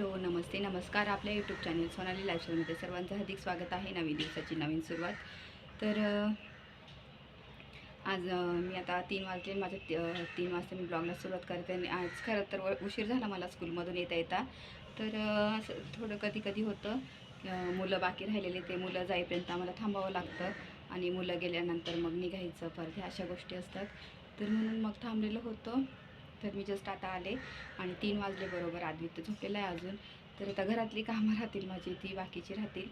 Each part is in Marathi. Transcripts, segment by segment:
हॅलो नमस्ते नमस्कार आपल्या यूट्यूब चॅनल सोनाली लायफस्टाईलमध्ये सर्वांचं हार्दिक स्वागत आहे नवीन दिवसाची नवीन सुरुवात. तर आज मी आता तीन वाजले माझ्या ती- तीन वाजता मी ब्लॉगला सुरुवात करते आणि आज खरं तर व- उशीर झाला मला स्कूलमधून येता येता. तर असं थोडं कधी कधी होतं मुलं बाकी राहिलेले ते मुलं जाईपर्यंत आम्हाला थांबावं लागतं आणि मुलं गेल्यानंतर मग निघायचं परत ह्या अशा गोष्टी असतात. तर म्हणून मग थांबलेलं होतं. तर मी जस्ट आता आले आणि तीन वाजले बरोबर. आदित्य झोपलेला आहे अजून. तर आता घरातली कामं राहतील माझी ती बाकीची राहतील.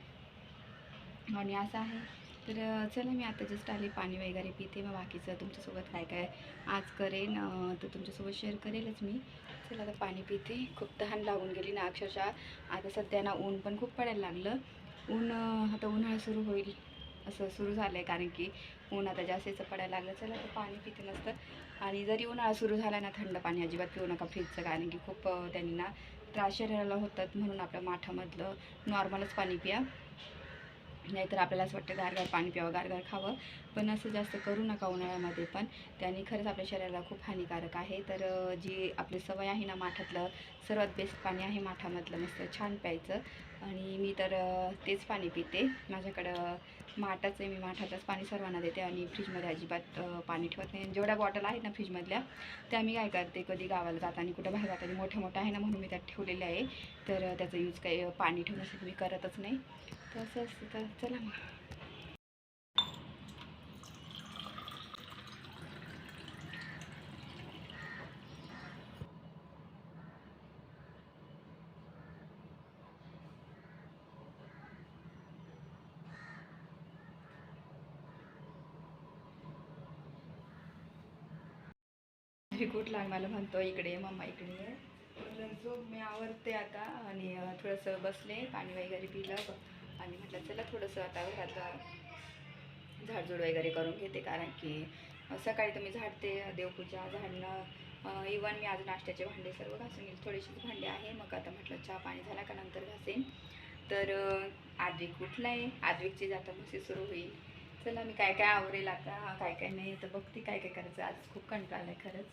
आणि असं आहे. तर चला मी आता जस्ट आले पाणी वगैरे पिते. मग बाकीचं तुमच्यासोबत काय काय आज करेन तर तुमच्यासोबत शेअर करेलच मी. चला आता पाणी पिते. खूप तहान लागून गेली ना अक्षरशः. आता सध्या ना ऊन पण खूप पडायला लागलं. ऊन आता उन्हाळा सुरू होईल. असं सुरू झालं आहे कारण की ऊन आता जास्तीचं पडायला लागलं. चला तर पाणी पिते नसतं आणि जरी उन्हाळा सुरू झाला ना थंड पाणी अजिबात पिऊ नका फ्रीजचं कारण की खूप त्यांनी ना त्रास शरीराला होतात म्हणून आपल्या माठामधलं नॉर्मलच पाणी पिया. नाहीतर आपल्याला असं वाटतं गारगार पाणी प्यावं गारगार खावं. पण असं जास्त करू नका उन्हाळ्यामध्ये. पण त्याने खरंच आपल्या शरीराला खूप हानिकारक आहे. तर जी आपली सवय आहे ना माठातलं सर्वात बेस्ट पाणी आहे माठामधलं. मस्त छान प्यायचं. आणि मी तर तेच पाणी पिते. माझ्याकडं माठाचं आहे मी माठाचंच पाणी सर्वांना देते आणि फ्रीजमध्ये अजिबात पाणी ठेवत नाही. जेवढ्या बॉटल आहेत ना फ्रीजमधल्या त्या मी काय करते कधी गावाला जाताना कुठं बाहेर जाताना मोठ्या मोठ्या आहे ना म्हणून मी त्यात ठेवलेल्या आहे. तर त्याचा यूज काही पाणी ठेवण्यासाठी मी करतच नाही. तर असं असतं. तर चला मग. त्रिकूट लाग मला म्हणतो इकडे मम्मा इकडे. तर झोप मी आवरते आता आणि थोडंसं बसले पाणी वगैरे पिलं आणि म्हटलं चला थोडंसं आता घरातलं झाडझूड वगैरे करून घेते कारण की सकाळी तर मी झाडते देवपूजा झाडणं इवन मी आज नाश्त्याचे भांडे सर्व घासून येईल. थोडेसेच भांडे आहे मग आता म्हटलं चहा पाणी झाला का नंतर घासेन. तर आद्विक उठला आहे आद्विकची जाता मशी सुरू होईल. चला मी काय काय आवरेल आता काय काय नाही तर बघते काय काय करायचं. आज खूप कंटाळा आहे खरंच.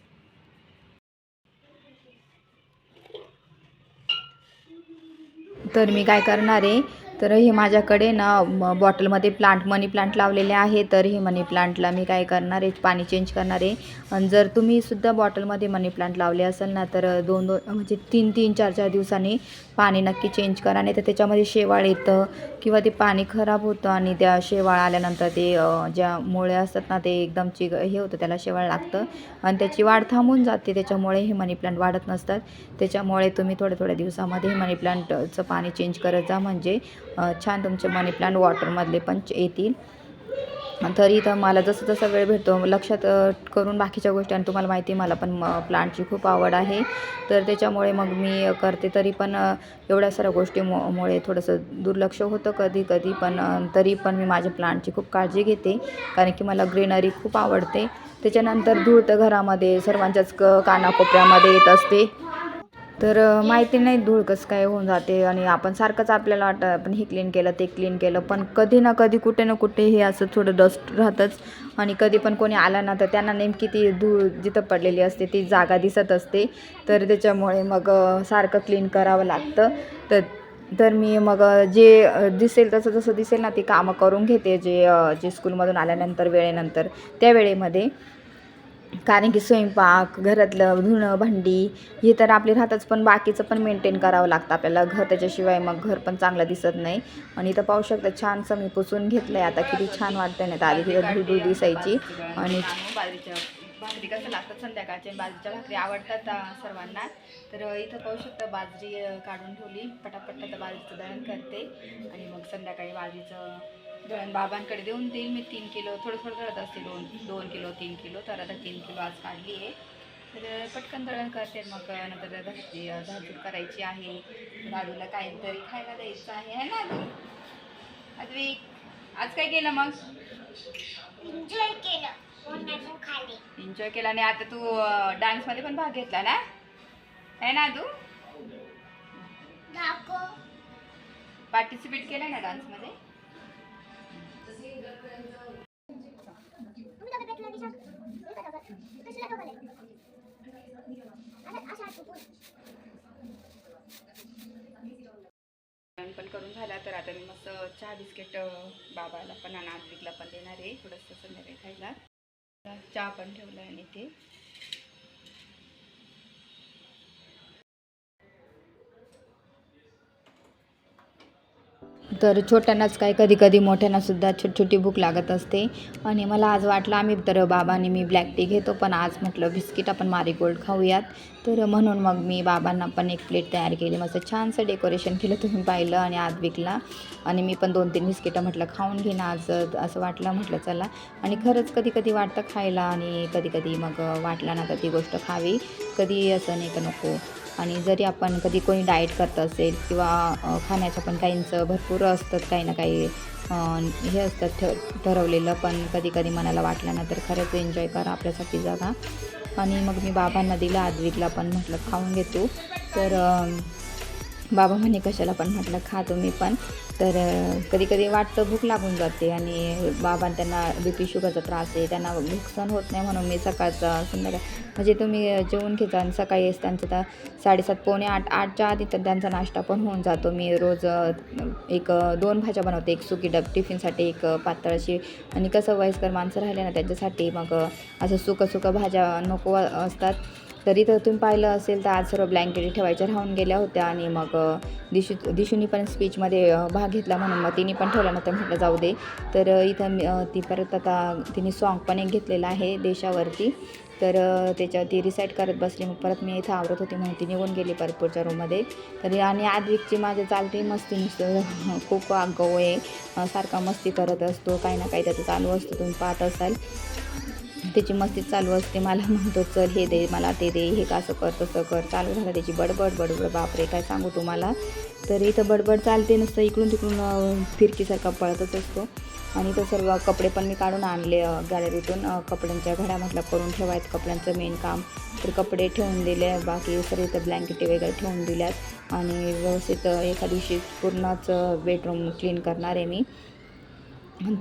तर मी काय करणार आहे? तर हे माझ्याकडे ना म- बॉटलमध्ये प्लांट मनी प्लांट लावलेले आहे. तर हे मनी प्लांटला मी काय करणार आहे? पाणी चेंज करणार आहे. आणि जर तुम्ही सुद्धा बॉटलमध्ये मनी प्लांट लावले असेल ना तर दोन दोन म्हणजे तीन तीन चार चार दिवसांनी पाणी नक्की चेंज करा. नाही तर त्याच्यामध्ये शेवाळ येतं किंवा ते पाणी खराब होतं आणि त्या शेवाळ आल्यानंतर ते ज्या मुळे असतात ना ते एकदम चिग हे होतं त्याला शेवाळ लागतं. आणि त्याची वाढ थांबून जाते. त्याच्यामुळे हे मनी प्लांट वाढत नसतात. त्याच्यामुळे तुम्ही थोड्या थोड्या दिवसामध्ये हे मनी प्लांटचं पाणी चेंज करत जा. म्हणजे छान तुमचे मनी प्लांट वॉटरमधले पण येतील. तरी तर मला जसं जसं वेळ भेटतो लक्षात करून बाकीच्या गोष्टी आणि तुम्हाला माहिती आहे मला पण म प्लांटची खूप आवड आहे. तर त्याच्यामुळे मग मी करते. तरी पण एवढ्या साऱ्या गोष्टीमु मुळे थोडंसं दुर्लक्ष होतं कधी कधी. पण तरी पण मी माझ्या प्लांटची खूप काळजी घेते. कारण की मला ग्रीनरी खूप आवडते. त्याच्यानंतर धूळ तर घरामध्ये सर्वांच्याच क कानाकोपऱ्यामध्ये येत असते. तर माहिती नाही धूळ कसं काय होऊन जाते आणि आपण सारखंच आपल्याला वाटतं आपण हे क्लीन केलं ते क्लीन केलं पण कधी ना कधी कुठे ना कुठे हे असं थोडं डस्ट राहतंच आणि कधी पण कोणी आला ना तर त्यांना नेमकी ती धूळ जिथं पडलेली असते ती जागा दिसत असते. तर त्याच्यामुळे मग सारखं क्लीन करावं लागतं. तर तर मी मग जे दिसेल तसं जसं दिसेल ना ती कामं करून घेते जे जे स्कूलमधून आल्यानंतर वेळेनंतर त्या वेळेमध्ये. कारण की स्वयंपाक घरातलं धुणं भांडी हे तर आपली राहतच पण बाकीचं पण मेंटेन करावं लागतं आपल्याला. घर त्याच्याशिवाय मग घर पण चांगलं दिसत नाही. आणि इथं पाहू शकता छानसं मी पुसून घेतलं आहे आता. किती छान वाटतं नाही तर आधी तिथं धुडू दिसायची. आणि बाजरीच्या भाकरी कसं लागतात संध्याकाळच्या बाजरीच्या भाकरी आवडतात सर्वांना. तर इथं पाहू शकता बाजरी काढून ठेवली. पटापट बाजरीचं दळण करते. आणि मग संध्याकाळी बाजरीचं बाबांकडे देऊन देईल मी तीन किलो थोडं थोडं दळत असते दोन दोन किलो तीन किलो. तर आता तीन किलो आज काढली आहे. तर पटकन दळण करते मग नंतर झाडझूड करायची आहे. दादूला काहीतरी खायला द्यायचं आहे है ना दादू अद्विक आज काय केलं मग? एन्जॉय केलं. एन्जॉय केला आणि आता तू डान्समध्ये पण भाग घेतला ना? है ना तू पार्टिसिपेट केलं ना डान्समध्ये पण करून झाला तर आता मी मस्त चहा बिस्किट बाबाला पण अनामिकला पण देणार आहे. थोडंसं संध्याकाळी खायला. चहा पण ठेवला आणि ते तर छोट्यांनाच काय कधी कधी मोठ्यांनासुद्धा छोटी छोटी भूक लागत असते. आणि मला आज वाटलं आम्ही तर बाबांनी मी ब्लॅक टी घेतो पण आज म्हटलं बिस्किट आपण मारीगोल्ड खाऊयात. तर म्हणून मग मी बाबांना पण एक प्लेट तयार केली. मस्त छानसं डेकोरेशन केलं तुम्ही पाहिलं आणि आज विकला. आणि मी पण दोन तीन बिस्किटं म्हटलं खाऊन घेईन आज असं वाटलं म्हटलं चला. आणि खरंच कधी कधी वाटतं खायला आणि कधी कधी मग वाटलं ना तर ती गोष्ट खावी. कधी असं नाही का नको. आणि जरी आपण कधी कोणी डाएट करत असेल किंवा खाण्याच्या खाण्याचं पण काहींचं भरपूर असतात काही ना काही हे असतात ठ ठरवलेलं. पण कधी कधी मनाला वाटलं ना तर खरंच एन्जॉय करा आपल्यासाठी जगा. आणि मग मी बाबांना दिलं आद्विकला पण म्हटलं खाऊन घेतो तर बाबा म्हणे कशाला पण म्हटलं खा तुम्ही पण. तर कधी कधी वाटतं भूक लागून जाते आणि बाबा त्यांना बी पी शुगरचा त्रास आहे त्यांना भूक सहन होत नाही म्हणून मी सकाळचा संध्याकाळ म्हणजे तुम्ही जेवून घेता आणि सकाळी त्यांचं तर साडेसात पावणे आठ आठच्या आधी तर त्यांचा नाश्ता पण होऊन जातो. मी रोज एक दोन भाज्या बनवते एक सुकी डब टिफिनसाठी एक पातळशी आणि कसं वयस्कर माणसं राहिले ना त्यांच्यासाठी मग असं सुकं सुकं भाज्या नको असतात. तरी तर तुम्ही पाहिलं असेल तर आज सर्व ब्लँकेट ठेवायच्या राहून गेल्या होत्या आणि मग दिशू दिशूनी पण स्पीचमध्ये भाग घेतला म्हणून मग तिने पण ठेवला नव्हतं. म्हटलं जाऊ दे. तर इथं मी- ती परत आता तिने सॉन्ग पण एक घेतलेलं आहे देशावरती. तर त्याच्यावर ती रिसाईट करत बसली. मग परत मी इथं आवरत होती म्हणून ती निघून गेली परत पुढच्या रूममध्ये तरी आणि आद्विकची माझे चालते मस्ती नुसतं. खूप आगाऊ आहे सारखा मस्ती करत असतो. काही ना काही त्याचं चालू असतो. तुम्ही पाहत असाल. त्याची मस्ती चालू असते. मला म्हणतो चल हे दे मला ते दे हे का असं कर तसं कर. चालू झालं त्याची बडबड बडबड बापरे काय सांगू तुम्हाला? तर इथं बडबड चालते नुसतं इकडून तिकडून फिरकीसारखा पळतच असतो. आणि तो सर्व कपडे पण मी काढून आणले गॅलरीतून. कपड्यांच्या घड्या करून ठेवायचं कपड्यांचं मेन काम. तर कपडे ठेवून दिले बाकी सर्व इथं ब्लँकेटे वगैरे ठेवून दिल्यात. आणि व्यवस्थित एका दिवशी पूर्णच बेडरूम क्लीन करणार आहे मी.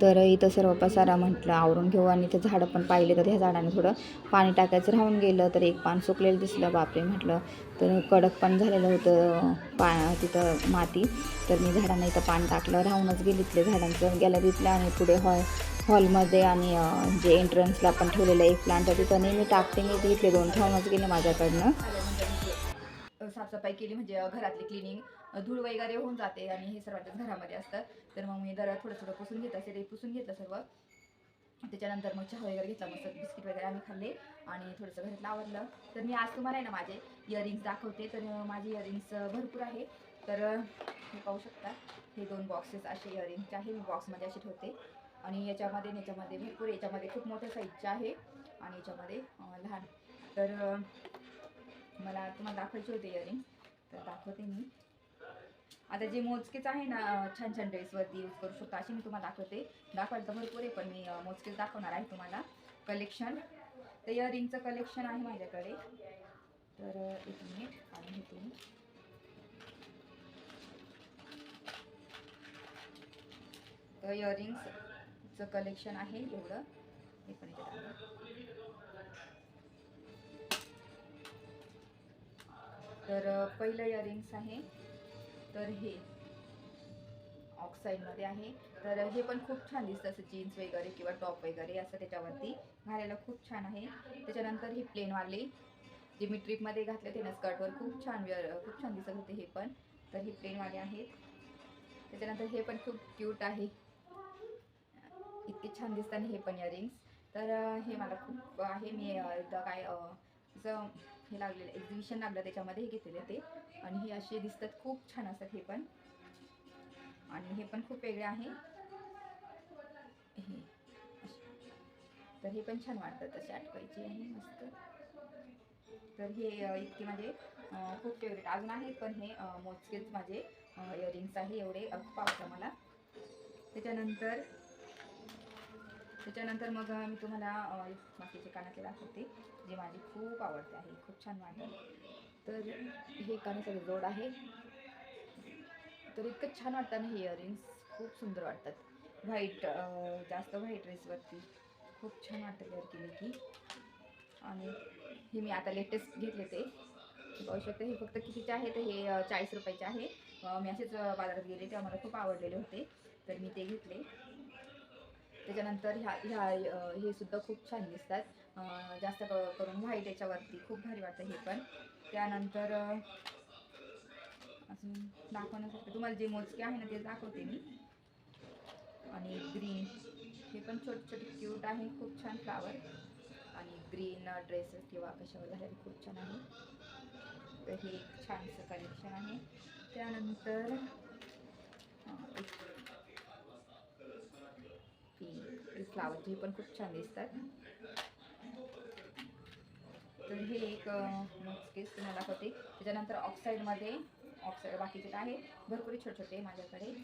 तर इथं सर्व पसारा म्हटलं आवरून घेऊ आणि इथं झाडं पण पाहिले तर ह्या झाडाने थोडं पाणी टाकायचं. राहून गेलं तर एक पान सुकलेलं दिसलं बापरे म्हटलं. तर कडक पण झालेलं होतं पा तिथं माती. तर मी झाडांना इथं पाणी टाकलं राहूनच गेली तिथल्या झाडांचं गॅलरीतलं आणि पुढे हॉल हॉलमध्ये आणि जे एंट्रन्सला पण ठेवलेलं एक प्लांट आहे तिथं नेहमी टाकते मी. तिथले इथले दोन ठेवूनच गेले माझ्याकडनं. साफसफाई केली म्हणजे घरातली क्लिनिंग धूळ वगैरे होऊन जाते आणि हे सर्वांच्याच घरामध्ये असतं. तर मग मी जरा थोडं थोडं पुसून घेत असते ते पुसून घेतलं सर्व. त्याच्यानंतर मग चहा वगैरे घेतला मस्त बिस्किट वगैरे आम्ही खाल्ले आणि थोडंसं घरातलं आवडलं तर मी आज तुम्हाला आहे ना माझे इयरिंग्स दाखवते. तर माझे इयरिंग्स भरपूर आहे. तर हे पाहू शकता. हे दोन बॉक्सेस असे इयरिंगचे आहे मी बॉक्समध्ये असे ठेवते. आणि याच्यामध्ये याच्यामध्ये भरपूर याच्यामध्ये खूप मोठ्या साईजचे आहे आणि याच्यामध्ये लहान. तर मला तुम्हाला दाखवायचे होते इयरिंग तर दाखवते मी. आता जे मोजकेच आहे ना छान छान ड्रेसवरती यूज करू शकतो. असे मी तुम्हाला दाखवते. दाखवायला तर भरपूर आहे पण मी मोजकेच दाखवणार आहे तुम्हाला. कलेक्शन तर इयरिंगचं कलेक्शन आहे माझ्याकडे. तर एक मिनिट आणि हे तुम्ही. तर इयरिंग्सचं कलेक्शन आहे एवढं. हे पण तर पहिलं इयरिंग्स आहे. तर हे ऑक्साईडमध्ये आहे. तर हे पण खूप छान दिसतं असं जीन्स वगैरे किंवा टॉप वगैरे असं त्याच्यावरती. घालायला खूप छान आहे. त्याच्यानंतर हे प्लेनवाले जे मी ट्रिपमध्ये घातले होते ना स्कर्टवर खूप छान वेअर खूप छान दिसत होते हे पण. तर हे प्लेनवाले आहेत त्याच्यानंतर हे पण खूप क्यूट आहे. इतके छान दिसतात हे पण इयरिंग्स तर हे मला खूप आहे. मी एकदा काय अ, असं हे लागलेलं एक्झिबिशन लागलं त्याच्यामध्ये हे घेतलेले ते. आणि हे असे दिसतात खूप छान असतात हे पण. आणि हे पण खूप वेगळे आहे. हे. तर हे पण छान वाटतात तसे आठवायचे आहे मस्त. तर हे इतके माझे खूप फेवरेट अजून आहेत पण हे मोजकेच माझे इयरिंग्स आहे एवढे. अ, खूप आवडतं मला. त्याच्यानंतर त्याच्यानंतर मग मी तुम्हाला अ, बाकीचे कानातले दाखवते जे माझी खूप आवडते आहे खूप छान वाटतं. तर हे कानाचं जोड आहे. तर इतकं छान वाटतं ना हे इयरिंग्स खूप सुंदर वाटतात. व्हाईट जास्त व्हाईट ड्रेसवरती खूप छान वाटतं वेअर केले की. आणि हे मी आता लेटेस्ट घेतले ते. पाहू शकते हे फक्त कितीचे आहे तर हे चाळीस रुपयाचे आहे. मी असेच बाजारात गेले तेव्हा मला खूप आवडलेले होते. तर मी ते घेतले. त्याच्यानंतर ह्या ह्या हे सुद्धा खूप छान दिसतात. जास्त क- करून व्हाईट याच्यावरती. खूप भारी वाटतं हे पण. त्यानंतर अजून दाखवण्यासाठी तुम्हाला जे मोजके आहे ना ते दाखवते मी. आणि ग्रीन हे पण छोटे छोटे क्यूट आहे. खूप छान फ्लावर आणि ग्रीन ड्रेसेस किंवा कशावर घालायला खूप छान आहे. तर हे एक छानसं कलेक्शन आहे. त्यानंतर एक फ्लावरचे हे पण खूप छान दिसतात. तर हे एक केस तुम्हाला दाखवते त्याच्यानंतर ऑक्साईडमध्ये ऑक्साईड बाकीचे तर आहे. भरपूर छोटे छोटे माझ्याकडे.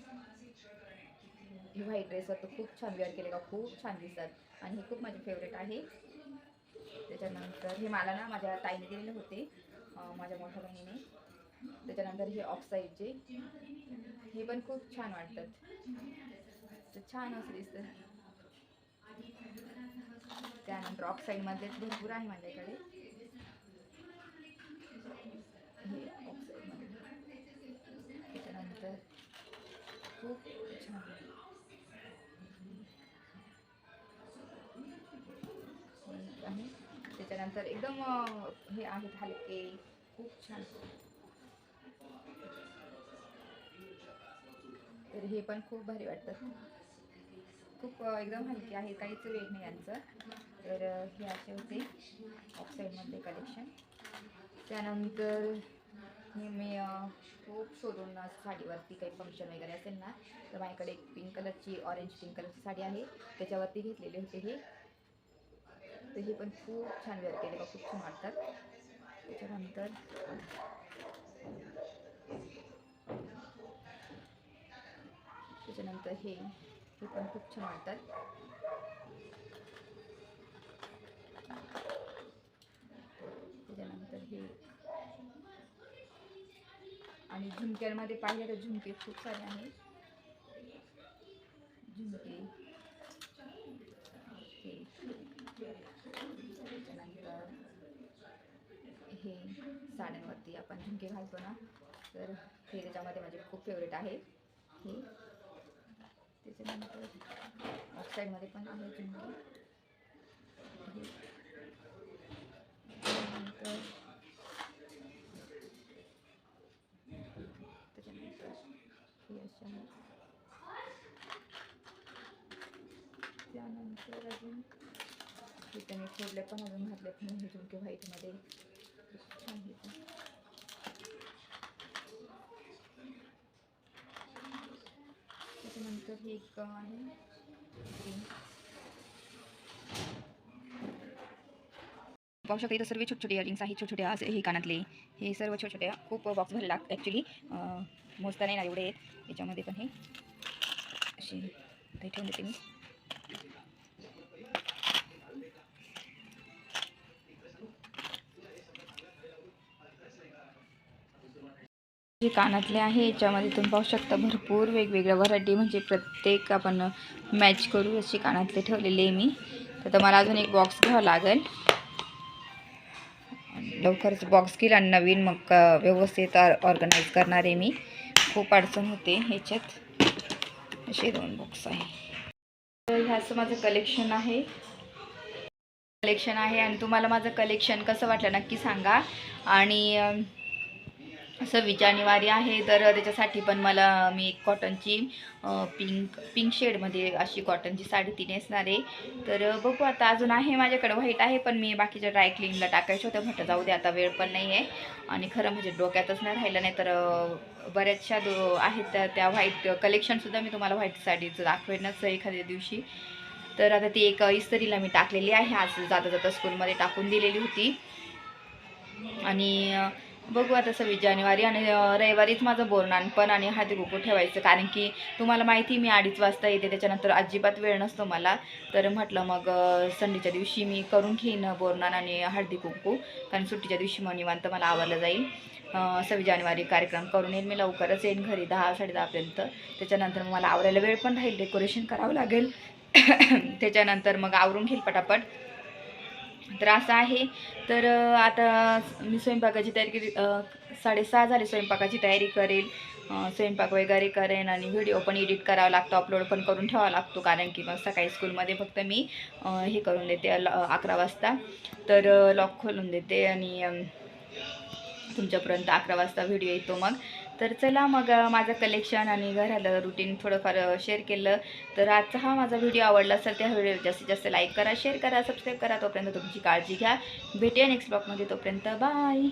हे व्हाईट ड्रेसवर तर खूप छान वेअर केले का खूप छान दिसतात. आणि हे खूप माझे फेवरेट आहे. त्याच्यानंतर हे मला ना माझ्या ताईने दिलेले होते माझ्या मोठ्या बहिणीने. त्याच्यानंतर हे ऑक्साईडचे हे पण खूप छान वाटतात. तर छान असं दिसतं त्यानंतर ऑक्साईडमधलेच भरपूर आहे माझ्याकडे. हे त्याच्यानंतर खूप छान हे आहे. त्याच्यानंतर एकदम हे आहेत हलके. खूप छान. तर हे पण खूप भारी वाटतात खूप एकदम हलके आहे काहीच वेट नाही यांचं. तर हे असे होते ऑक्साईडमधले कलेक्शन त्यानंतर हे मी खूप शोधून साडीवरती काही फंक्शन वगैरे असेल ना तर माझ्याकडे एक पिंक कलरची ऑरेंज पिंक कलरची साडी आहे. त्याच्यावरती घेतलेले होते हे. तर हे पण खूप छान वेअर केले का खूप छान वाटतात. त्याच्यानंतर त्याच्यानंतर हे. हे पण खूप छान वाटतात. त्याच्यानंतर हे. आणि झुमक्यांमध्ये पाहिलं तर झुमके खूप सारे आहेत झुमके हे त्याच्यानंतर हे साड्यांवरती आपण झुमके घालतो ना तर हे त्याच्यामध्ये माझे खूप फेवरेट आहे. हे. त्याच्यानंतर ऑक्साईडमध्ये पण आहे झुमके त्यानंतर त्याच्यानंतर त्याच्यानंतर हे असे आहे त्यानंतर अजून इथे मी फोडले पण अजून घातले पण हे झुमके व्हाईटमध्ये छान छान हे पण. त्याच्यानंतर हे एक आहे. green. पाहू शकता इथं सर्व छोटे छोटे इयरिंग्स आहेत. छोटे छोटे असे हे कानातले. हे सर्व छोट्या छोट्या खूप बॉक्स भरले ॲक्च्युली मोजता नाही ना एवढे आहेत. याच्यामध्ये पण हे असे ते ठेवून देते मी. जे कानातले आहे याच्यामध्ये तुम्ही पाहू शकता भरपूर वेगवेगळ्या व्हरायटी. म्हणजे प्रत्येक आपण मॅच करू असे कानातले ठेवलेले आहे मी. तर मला अजून एक बॉक्स घ्यावा लागेल. लवकरच बॉक्स घेईल आणि नवीन मग व्यवस्थित ऑर्गनाईज करणार आहे मी. खूप अडचण होते ह्याच्यात. असे दोन बॉक्स आहे. तर ह्याचं माझं कलेक्शन आहे. कलेक्शन आहे आणि तुम्हाला माझं कलेक्शन कसं वाटलं नक्की सांगा. आणि सव्वीस जानेवारी आहे. तर त्याच्यासाठी पण मला मी एक कॉटनची पिंक पिंक शेडमध्ये अशी कॉटनची साडी ती नेसणार आहे. तर बघू आता अजून आहे माझ्याकडे व्हाईट आहे पण मी बाकीच्या ड्राय क्लीनला टाकायचं होतं. म्हटलं जाऊ दे आता वेळ पण नाही आहे आणि खरं म्हणजे डोक्यातच नाही राहिलं नाही तर बऱ्याचशा दो आहेत त्या त्या व्हाईट कलेक्शनसुद्धा मी तुम्हाला व्हाईट साडीचं दाखवेनच एखाद्या दिवशी. तर आता ती एक इस्त्रीला मी टाकलेली आहे. आज जाता जाता स्कूलमध्ये टाकून दिलेली होती. आणि बघू आता सव्वीस जानेवारी आणि रविवारीच माझं बोरनान पण आणि हाती कुकू ठेवायचं. कारण की तुम्हाला माहिती मी अडीच वाजता येते त्याच्यानंतर अजिबात वेळ नसतो मला. तर म्हटलं मग संडेच्या दिवशी मी करून घेईन बोरनान आणि हळदी कुंकू. कारण सुट्टीच्या दिवशी मग निवांत मला आवडलं जाईल. सव्वीस जानेवारी कार्यक्रम करून येईल मी लवकरच येईन घरी दहा साडेदहापर्यंत त्याच्यानंतर मग मला आवरायला वेळ पण राहील डेकोरेशन करावं लागेल. त्याच्यानंतर मग आवरून घेईल पटापट. तर असं आहे. तर आता मी स्वयंपाकाची तयारी केली साडेसहा झाले स्वयंपाकाची तयारी करेल. स्वयंपाक वगैरे करेन आणि व्हिडिओ पण एडिट करावा लागतो अपलोड पण करून ठेवावा लागतो. कारण की मग सकाळी स्कूलमध्ये फक्त मी हे करून देते अकरा वाजता. तर लॉक खोलून देते आणि तुमच्यापर्यंत अकरा वाजता व्हिडिओ येतो मग. तर चला मग माझं कलेक्शन आणि घराला रुटीन थोडंफार शेअर केलं. तर आजचा हा माझा व्हिडिओ आवडला असेल त्या व्हिडिओ जास्तीत जास्त लाईक करा शेअर करा सबस्क्राईब करा. तोपर्यंत तुमची काळजी घ्या. भेटूया नेक्स्ट ब्लॉगमध्ये तोपर्यंत बाय